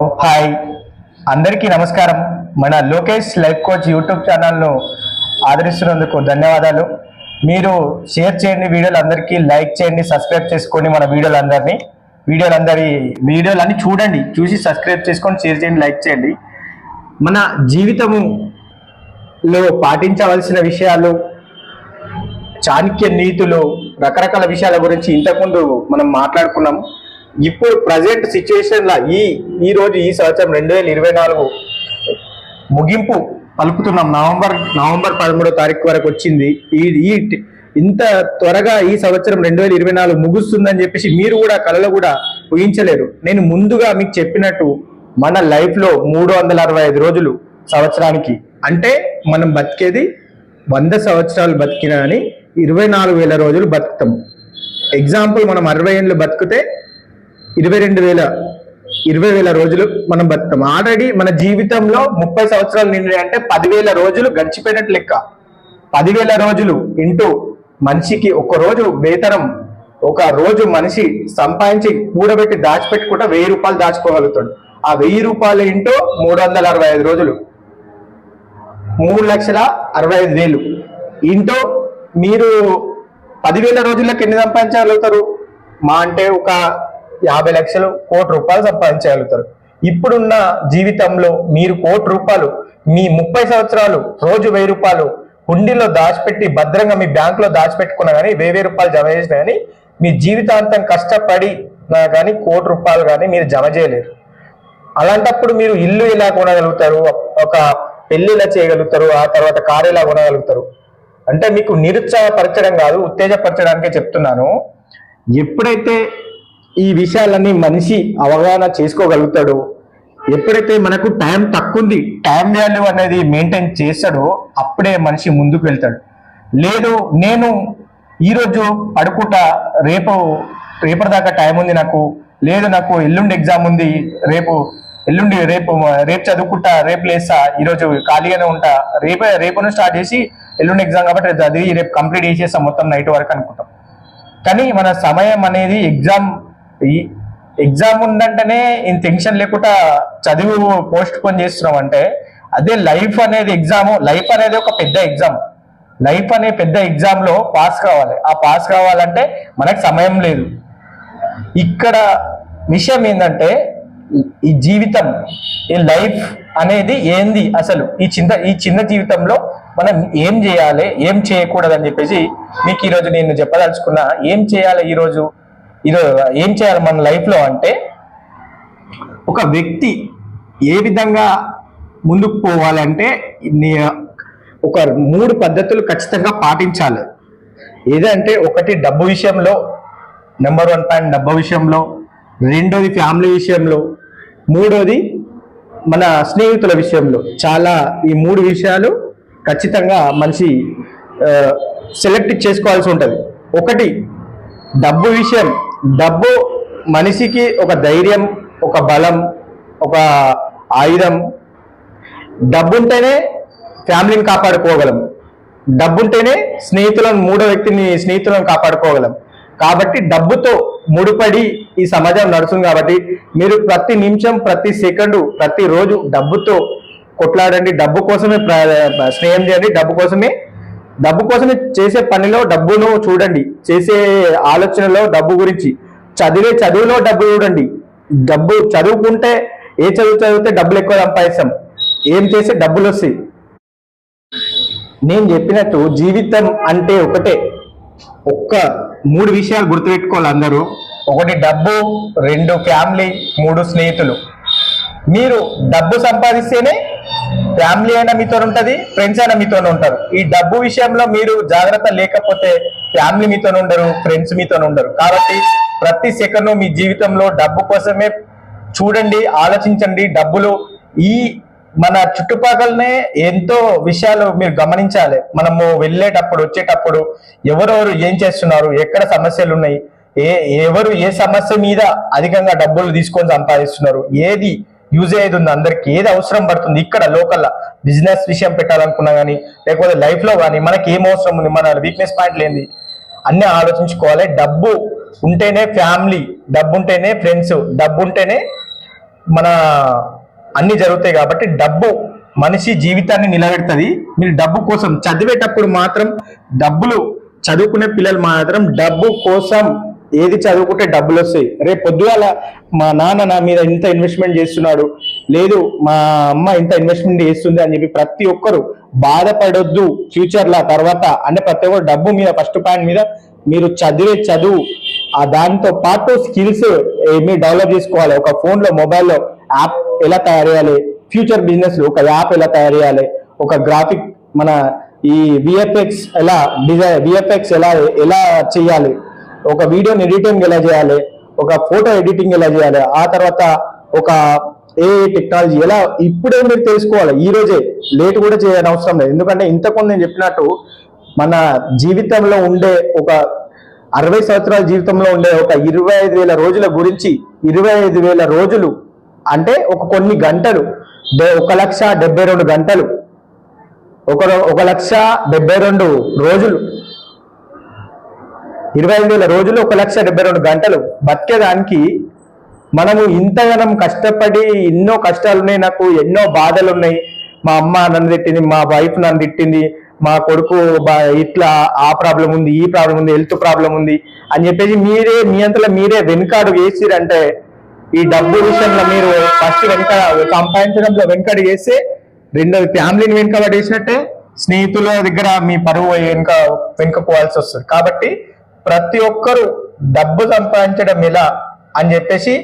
Hi. అందరికీ నమస్కారం. మన లోకేష్ లైఫ్ కోచ్ యూట్యూబ్ ఛానల్ను ఆదరిస్తున్నందుకు ధన్యవాదాలు. మీరు షేర్ చేయండి వీడియోలు అందరికీ లైక్ చేయండి సబ్స్క్రైబ్ చేసుకోండి మన వీడియోలు అందరినీ వీడియోలు అందరి వీడియోలు అన్ని చూడండి చూసి సబ్స్క్రైబ్ చేసుకొని షేర్ చేయండి లైక్ చేయండి. మన జీవితములో పాటించవలసిన విషయాలు చాణక్య నీతులు రకరకాల విషయాల గురించి ఇంతకుముందు మనం మాట్లాడుకున్నాం ఇప్పుడు ప్రజెంట్ సిచ్యువేషన్ లా ఈ ఈ రోజు ఈ సంవత్సరం రెండు వేల ఇరవై నాలుగు ముగింపు పలుకుతున్నాం. నవంబర్ నవంబర్ పదమూడో తారీఖు వరకు వచ్చింది. ఈ ఈ ఇంత త్వరగా ఈ సంవత్సరం రెండు వేల ఇరవై నాలుగు ముగుస్తుందని చెప్పేసి మీరు కూడా కళలో కూడా ఊహించలేరు. నేను ముందుగా మీకు చెప్పినట్టు మన లైఫ్లో మూడు వందల అరవై ఐదు రోజులు సంవత్సరానికి. అంటే మనం బతికేది వంద సంవత్సరాలు బతికినా అని ఇరవై నాలుగు వేల రోజులు బతుకుతాం. ఎగ్జాంపుల్ మనం అరవై ఏళ్ళు బతికితే ఇరవై రెండు వేల ఇరవై వేల రోజులు మనం బతుకుతాం. ఆల్రెడీ మన జీవితంలో ముప్పై సంవత్సరాలు నిండి అంటే పదివేల రోజులు గడిచిపోయినట్టు లెక్క. పదివేల రోజులు ఇంటూ మనిషికి ఒక రోజు వేతనం ఒక రోజు మనిషి సంపాదించి కూడబెట్టి దాచిపెట్టుకుంటే వెయ్యి రూపాయలు దాచుకోగలుగుతాడు. ఆ వెయ్యి రూపాయలు ఇంటూ మూడు వందల అరవై ఐదు రోజులు. మూడు లక్షల అరవై ఐదు వేలు. ఇంటూ మీరు పదివేల రోజులకు ఎన్ని సంపాదించగలుగుతారు? మా అంటే ఒక యాభై లక్షలు కోటి రూపాయలు సంపాదించగలుగుతారు. ఇప్పుడున్న జీవితంలో మీరు కోటి రూపాయలు మీ ముప్పై సంవత్సరాలు రోజు వెయ్యి రూపాయలు హుండీలో దాచిపెట్టి భద్రంగా మీ బ్యాంకులో దాచిపెట్టుకున్నా కానీ వెయ్యి వెయ్యి రూపాయలు జమ చేసినా కానీ మీ జీవితాంతం కష్టపడి కానీ కోటి రూపాయలు కానీ మీరు జమ చేయలేరు. అలాంటప్పుడు మీరు ఇల్లు ఇలా కొనగలుగుతారు? ఒక పెళ్ళి ఇలా చేయగలుగుతారు ఆ తర్వాత కారు ఎలా కొనగలుగుతారు? అంటే మీకు నిరుత్సాహపరచడం కాదు ఉత్తేజపరచడానికే చెప్తున్నాను. ఎప్పుడైతే ఈ విషయాలన్నీ మనిషి అవగాహన చేసుకోగలుగుతాడు. ఎప్పుడైతే మనకు టైం తక్కువ ఉంది టైం వాల్యూ అనేది మెయింటైన్ చేస్తాడో అప్పుడే మనిషి ముందుకు వెళ్తాడు. లేదు నేను ఈరోజు పడుకుంటా రేపు రేపటి దాకా టైం ఉంది నాకు. లేదు నాకు ఎల్లుండి ఎగ్జామ్ ఉంది రేపు ఎల్లుండి రేపు రేపు చదువుకుంటా రేపు లేస్తా ఈరోజు ఖాళీగానే ఉంటా. రేపే రేపు స్టార్ట్ చేసి ఎల్లుండి ఎగ్జామ్ కాబట్టి రేపు చదివి రేపు కంప్లీట్ చేసేస్తాం మొత్తం నైట్ వరకు అనుకుంటాం. కానీ మన సమయం అనేది ఎగ్జామ్ ఈ ఎగ్జామ్ ఉందంటేనే ఇంత టెన్షన్ లేకుండా చదువు పోస్ట్ పోన్ చేస్తున్నాం అంటే అదే లైఫ్ అనేది ఎగ్జామ్ లైఫ్ అనేది ఒక పెద్ద ఎగ్జామ్. లైఫ్ అనే పెద్ద ఎగ్జామ్లో పాస్ కావాలి. ఆ పాస్ కావాలంటే మనకు సమయం లేదు. ఇక్కడ విషయం ఏంటంటే ఈ జీవితం ఈ లైఫ్ అనేది ఏంది అసలు? ఈ చిన్న ఈ చిన్న జీవితంలో మనం ఏం చేయాలి ఏం చేయకూడదని చెప్పేసి మీకు ఈరోజు నేను చెప్పదలుచుకున్నా. ఏం చేయాలి ఈరోజు? ఈరోజు ఏం చేయాలి మన లైఫ్లో అంటే ఒక వ్యక్తి ఏ విధంగా ముందుకు పోవాలంటే ఒక మూడు పద్ధతులు ఖచ్చితంగా పాటించాలి. ఏదంటే ఒకటి డబ్బు విషయంలో నెంబర్ వన్ పాయింట్ డబ్బు విషయంలో రెండోది ఫ్యామిలీ విషయంలో మూడోది మన స్నేహితుల విషయంలో. చాలా ఈ మూడు విషయాలు ఖచ్చితంగా మనిషి సెలెక్ట్ చేసుకోవాల్సి ఉంటుంది. ఒకటి డబ్బు విషయం. డబ్బు మనిషికి ఒక ధైర్యం ఒక బలం ఒక ఆయుధం. డబ్బుంటేనే ఫ్యామిలీని కాపాడుకోగలం. డబ్బుంటేనే స్నేహితులను మూడో వ్యక్తిని స్నేహితులను కాపాడుకోగలం. కాబట్టి డబ్బుతో ముడిపడి ఈ సమాజం నడుస్తుంది కాబట్టి మీరు ప్రతి నిమిషం ప్రతి సెకండు ప్రతి రోజు డబ్బుతో కొట్లాడండి. డబ్బు కోసమే స్నేహం చేయండి. డబ్బు కోసమే డబ్బు కోసమే చేసే పనిలో డబ్బును చూడండి. చేసే ఆలోచనలో డబ్బు గురించి. చదివే చదువులో డబ్బు చూడండి. డబ్బు చదువుకుంటే ఏ చదువు చదివితే డబ్బులు ఎక్కువ సంపాదిస్తాం. ఏం చేస్తే డబ్బులు వస్తాయి? నేను చెప్పినట్టు జీవితం అంటే ఒకటే. ఒక్క మూడు విషయాలు గుర్తుపెట్టుకోవాలి అందరూ. ఒకటి డబ్బు రెండు ఫ్యామిలీ మూడు స్నేహితులు. మీరు డబ్బు సంపాదిస్తేనే ఫ్యామిలీ అయినా మీతో ఉంటుంది ఫ్రెండ్స్ అయినా మీతో ఉంటారు. ఈ డబ్బు విషయంలో మీరు జాగ్రత్త లేకపోతే ఫ్యామిలీ మీతో ఉండరు ఫ్రెండ్స్ మీతో ఉండరు. కాబట్టి ప్రతి సెకండ్ మీ జీవితంలో డబ్బు కోసమే చూడండి ఆలోచించండి. డబ్బులు ఈ మన చుట్టుపక్కలనే ఎంతో విషయాలు మీరు గమనించాలి. మనము వెళ్ళేటప్పుడు వచ్చేటప్పుడు ఎవరెవరు ఏం చేస్తున్నారు ఎక్కడ సమస్యలు ఉన్నాయి ఏ ఎవరు ఏ సమస్య మీద అధికంగా డబ్బులు తీసుకొని సంపాదిస్తున్నారు ఏది యూజ్ అయ్యేది ఉంది. అందరికి ఏది అవసరం పడుతుంది? ఇక్కడ లోకల్ బిజినెస్ విషయం పెట్టాలనుకున్నా కానీ లేకపోతే లైఫ్లో కానీ మనకి ఏం అవసరం ఉంది? మన వీక్నెస్ పాయింట్లు ఏంది? అన్ని ఆలోచించుకోవాలి. డబ్బు ఉంటేనే ఫ్యామిలీ డబ్బు ఉంటేనే ఫ్రెండ్స్ డబ్బు ఉంటేనే మన అన్ని జరుగుతాయి కాబట్టి డబ్బు మనిషి జీవితాన్ని నిలబెడుతుంది. మీరు డబ్బు కోసం చదివేటప్పుడు మాత్రం డబ్బులు చదువుకునే పిల్లలు మాత్రం డబ్బు కోసం ఏది చదువుకుంటే డబ్బులు వస్తాయి. రేపు పొద్దుగాల మా నాన్న నా మీద ఇంత ఇన్వెస్ట్మెంట్ చేస్తున్నాడు. లేదు మా అమ్మ ఇంత ఇన్వెస్ట్మెంట్ చేస్తుంది అని చెప్పి ప్రతి ఒక్కరు బాధపడొద్దు. ఫ్యూచర్ లా తర్వాత అంటే ప్రతి ఒక్కరు డబ్బు మీద ఫస్ట్ పాయింట్ మీద మీరు చదివే చదువు. ఆ దాంతో పాటు స్కిల్స్ మీరు డెవలప్ చేసుకోవాలి. ఒక ఫోన్లో మొబైల్లో యాప్ ఎలా తయారు చేయాలి? ఫ్యూచర్ బిజినెస్ ఒక యాప్ ఎలా తయారు చేయాలి? ఒక గ్రాఫిక్ మన ఈ విఎఫ్ఎక్స్ ఎలా డిజైన్ విఎఫ్ఎక్స్ ఎలా ఎలా చేయాలి? ఒక వీడియోని ఎడిటింగ్ ఎలా చేయాలి? ఒక ఫోటో ఎడిటింగ్ ఎలా చేయాలి? ఆ తర్వాత ఒక ఏ టెక్నాలజీ ఎలా? ఇప్పుడే మీరు తెలుసుకోవాలి. ఈ రోజే లేట్ కూడా చేయని అవసరం లేదు. ఎందుకంటే ఇంతకుముందు నేను చెప్పినట్టు మన జీవితంలో ఉండే ఒక అరవై సంవత్సరాల జీవితంలో ఉండే ఒక ఇరవై ఐదు వేల రోజుల గురించి ఇరవై ఐదు వేల రోజులు అంటే ఒక కొన్ని గంటలు. ఒక లక్ష డెబ్బై రెండు గంటలు. ఒక ఒక లక్ష డెబ్బై రెండు రోజులు. ఇరవై ఐదు వేల రోజులు ఒక లక్ష డెబ్బై రెండు గంటలు బతికేదానికి మనము ఇంతగానం కష్టపడి ఎన్నో కష్టాలు ఉన్నాయి నాకు ఎన్నో బాధలు ఉన్నాయి మా అమ్మ నన్ను తిట్టింది మా వైఫ్ నన్ను తిట్టింది మా కొడుకు బా- ఇట్లా ఆ ప్రాబ్లం ఉంది ఈ ప్రాబ్లం ఉంది హెల్త్ ప్రాబ్లం ఉంది అని చెప్పేసి మీరే మీ అంతలో మీరే వెనుకాడు వేసిరంటే ఈ డబ్బు విషయంలో మీరు ఫస్ట్ వెనుక సంపాదించడంలో వెనుకడు చేస్తే రెండోది ఫ్యామిలీని వెనుకబడి వేసినట్టే స్నేహితుల దగ్గర మీ పరువు వెనుక వెనుక పోవాల్సి వస్తుంది. కాబట్టి ప్రతి ఒక్కరు డబ్బు సంపాదించడం ఎలా అని చెప్పేసి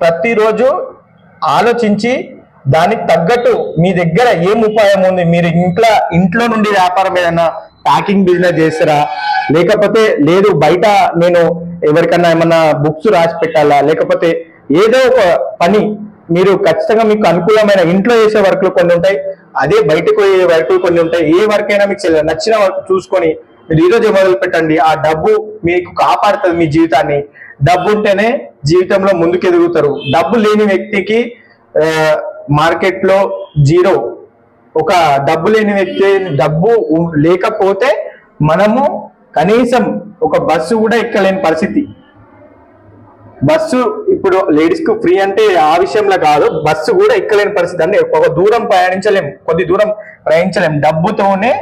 ప్రతిరోజు ఆలోచించి దానికి తగ్గట్టు మీ దగ్గర ఏం ఉపాయం ఉంది? మీరు ఇంట్లో ఇంట్లో నుండి వ్యాపారం ఏదైనా ప్యాకింగ్ బిజినెస్ చేస్తారా? లేకపోతే లేదు బయట నేను ఎవరికన్నా ఏమన్నా బుక్స్ రాసి పెట్టాలా? లేకపోతే ఏదో ఒక పని మీరు ఖచ్చితంగా మీకు అనుకూలమైన ఇంట్లో చేసే వర్క్లు కొన్ని ఉంటాయి అదే బయటకు పోయే వర్క్లు కొన్ని ఉంటాయి. ఏ వర్క్ అయినా మీకు నచ్చిన వర్క్ చూసుకొని మీరు ఈ రోజు మొదలు పెట్టండి. ఆ డబ్బు మీకు కాపాడుతుంది మీ జీవితాన్ని. డబ్బు ఉంటేనే జీవితంలో ముందుకు ఎదుగుతారు డబ్బు లేని వ్యక్తికి మార్కెట్లో జీరో. ఒక డబ్బు లేని వ్యక్తి డబ్బు లేకపోతే మనము కనీసం ఒక బస్సు కూడా ఎక్కలేని పరిస్థితి. బస్సు ఇప్పుడు లేడీస్కు ఫ్రీ అంటే ఆ విషయంలో కాదు బస్సు కూడా ఎక్కలేని పరిస్థితి. అంటే ఒక దూరం ప్రయాణించలేము కొద్ది దూరం ప్రయాణించలేము డబ్బుతోనే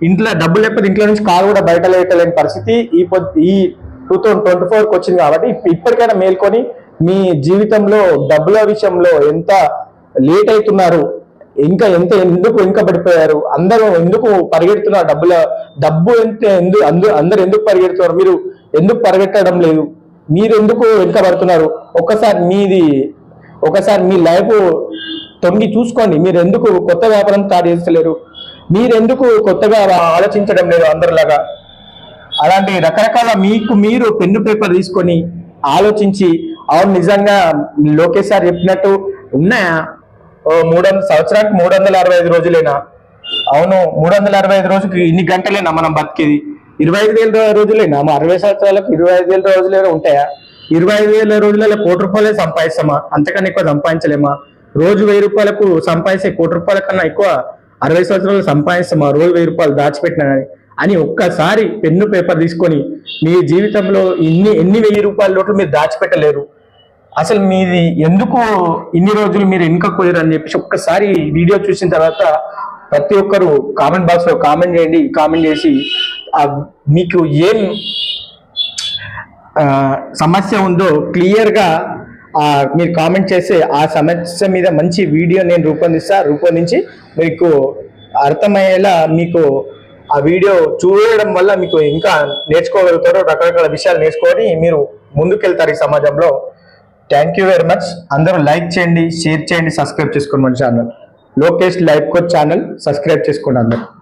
ఇంట్లో డబ్బు లేకపోతే ఇంట్లో నుంచి కారు కూడా బయట లేకలేని పరిస్థితి. ఈ ఈ టూ థౌసండ్ ట్వంటీ ఫోర్కి వచ్చింది కాబట్టి ఇప్పటికైనా మేల్కొని మీ జీవితంలో డబ్బుల విషయంలో ఎంత లేట్ అవుతున్నారు ఇంకా ఎంత ఎందుకు వెనుకబడిపోయారు అందరూ ఎందుకు పరిగెడుతున్నారు డబ్బుల డబ్బు ఎంత ఎందుకు అందరూ అందరు ఎందుకు పరిగెడుతున్నారు మీరు ఎందుకు పరిగెట్టడం లేదు మీరు ఎందుకు వెనుకబడుతున్నారు ఒక్కసారి మీది ఒకసారి మీ లైఫ్ తొంగి చూసుకోండి మీరు ఎందుకు కొత్త వ్యాపారం స్టార్ట్ చేస్తలేరు మీరెందుకు కొత్తగా ఆలోచించడం లేదు అందరిలాగా? అలాంటి రకరకాల మీకు మీరు పెన్ను పేపర్ తీసుకొని ఆలోచించి అవును నిజంగా లోకేష్ సార్ చెప్పినట్టు ఉన్నాయా? ఓ మూడు వందల సంవత్సరానికి మూడు వందల అరవై ఐదు రోజులేనా? అవును మూడు వందల అరవై ఐదు రోజుకి ఇన్ని గంటలేనా మనం బతికేది? ఇరవై ఐదు వేల రోజులేనా? మా అరవై సంవత్సరాలకు ఇరవై ఐదు వేల రోజులే ఉంటాయా? ఇరవై ఐదు వేల రోజులలో కోటి రూపాయలే సంపాదిస్తామా? అంతకన్నా ఎక్కువ సంపాదించలేమా? రోజు వెయ్యి రూపాయలకు సంపాదించే కోటి రూపాయల కన్నా ఎక్కువ అరవై సంవత్సరాలు సంపాదిస్తామా రోజు వెయ్యి రూపాయలు దాచిపెట్టినా కానీ అని ఒక్కసారి పెన్ను పేపర్ తీసుకొని మీ జీవితంలో ఇన్ని ఎన్ని వెయ్యి రూపాయల నోట్లు మీరు దాచిపెట్టలేరు. అసలు మీది ఎందుకు ఇన్ని రోజులు మీరు వెనుక అని చెప్పేసి ఒక్కసారి వీడియో చూసిన తర్వాత ప్రతి ఒక్కరు కామెంట్ బాక్స్లో కామెంట్ చేయండి. కామెంట్ చేసి మీకు ఏం సమస్య ఉందో క్లియర్గా మీరు కామెంట్ చేసి ఆ సమస్య మీద మంచి వీడియో నేను రూపొందిస్తా రూపొందించి మీకు అర్థమయ్యేలా మీకు ఆ వీడియో చూడడం వల్ల మీకు ఇంకా నేర్చుకోగలుగుతారు రకరకాల విషయాలు నేర్చుకొని మీరు ముందుకెళ్తారు ఈ సమాజంలో. థ్యాంక్ యూ వెరీ మచ్ అందరూ లైక్ చేయండి షేర్ చేయండి సబ్స్క్రైబ్ చేసుకోండి మన channel Lokesh life coach channel subscribe చేసుకోండి అందరూ.